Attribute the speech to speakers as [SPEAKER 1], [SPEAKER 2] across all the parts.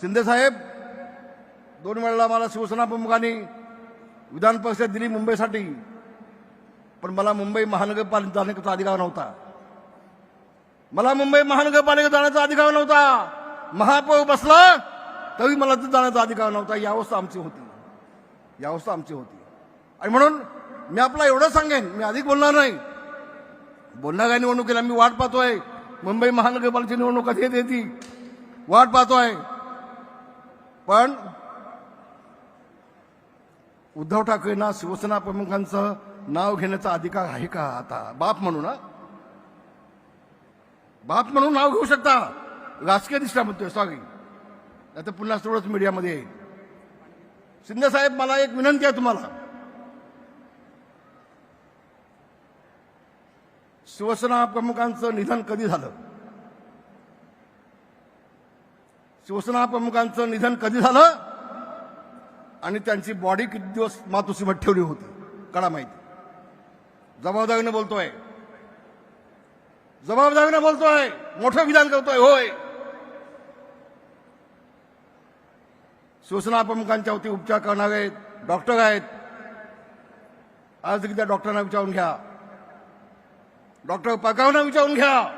[SPEAKER 1] शिंदे साहेब दोन वेळेला मला शिवसेना प्रमुखांनी विधान परिषद दिली मुंबईसाठी. पण मला मुंबई महानगरपालिका जाण्याचा अधिकार नव्हता. मला मुंबई महानगरपालिका जाण्याचा अधिकार नव्हता. महापौर बसला तरी मला तिथे जाण्याचा अधिकार नव्हता. ही अवस्था आमची होती. ही अवस्था आमची होती. आणि म्हणून मी आपला एवढं सांगेन मी अधिक बोलणार नाही. बोलणाऱ्या निवडणुकीला? मी वाट पाहतोय. मुंबई महानगरपालिकेची निवडणूक कधी येते ती? वाट पाहतोय. पण उद्धव ठाकरेंना शिवसेना प्रमुखांचं नाव घेण्याचा अधिकार आहे का आता? बाप म्हणून ना बाप म्हणून नाव घेऊ शकता. राजकीय दिसला म्हणतोय सॉरी आता पुन्हा तेवढंच मीडियामध्ये येईल. शिंदे साहेब मला एक विनंती आहे तुम्हाला. शिवसेना प्रमुखांचं निधन कधी झालं? शिवसेना प्रमुखांचं निधन कधी झालं? आणि त्यांची बॉडी किती दिवस मातोश्रीमध्ये ठेवली होती? कडा माहिती. जबाबदारीने बोलतोय. जबाबदारीने बोलतोय. मोठं विधान करतोय होय. शिवसेना प्रमुखांच्या वती उपचार करणारे डॉक्टर आहेत. आज देखील त्या डॉक्टरांना विचारून घ्या. डॉक्टर पकावना विचारून घ्या.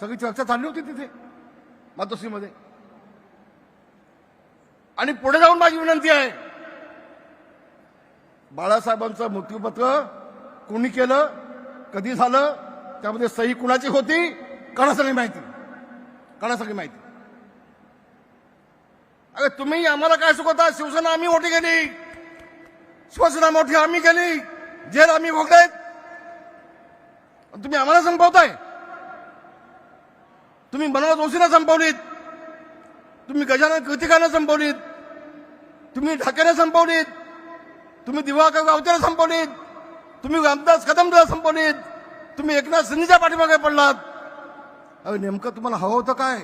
[SPEAKER 1] सगळी चर्चा चालली होती तिथे मातोश्रीमध्ये. आणि पुढे जाऊन माझी विनंती आहे बाळासाहेबांचं मृत्यूपत्र कोणी केलं कधी झालं त्यामध्ये सही कुणाची होती कणासंगी माहिती. कणासंगी माहिती. अरे तुम्ही आम्हाला काय शिकवता शिवसेना आम्ही मोठी केली. शिवसेना मोठी आम्ही केली. जेल आम्ही भोगलेत तुम्ही आम्हाला संपवताय. तुम्ही मनोज जोशीला संपवलीत. तुम्ही गजानन कृतिकानं संपवलीत. तुम्ही ढाकेने संपवलीत. तुम्ही दिवाकर गावतेला संपवलीत. तुम्ही रामदास कदमला संपवलीत. तुम्ही एकनाथ शिंदेच्या पाठीमागे पडलात. अरे नेमकं तुम्हाला हवं होतं काय?